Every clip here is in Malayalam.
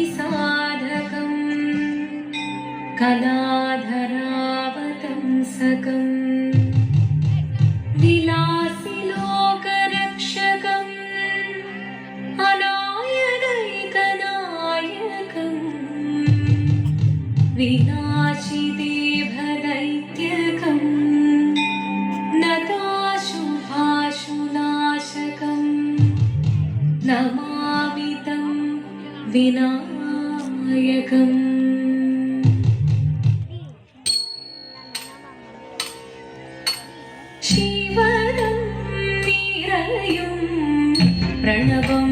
सदाभिमुक्तिसाधकम् कलाधरावतंसकम् विलासि लोकरक्षकम् अनायनैकनायकम् विनाशी നമാമിതം വിനായകം. ശിവനം നിറയും പ്രണവം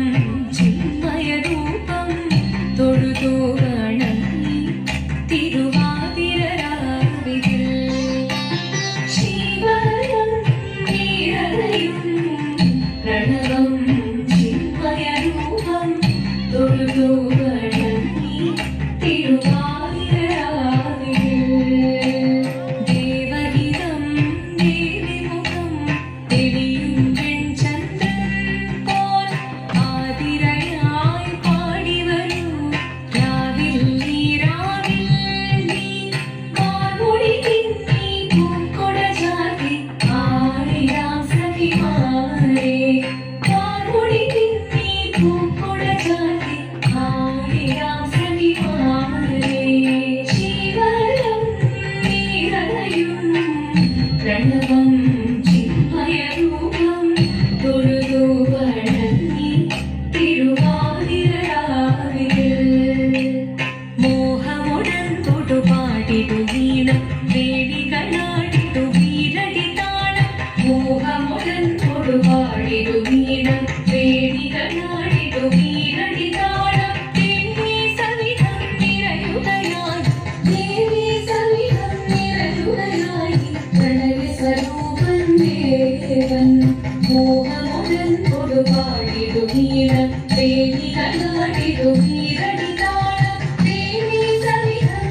you മോഹമുടൻ തൊടുപാടിടു വീണം വേണികളാടിടു വീരടി മോഹമുടൻ കൊടുപാടിടു നീള തേനി കണ്ണാടിടു നീരടി കാണ തേനി സവിധം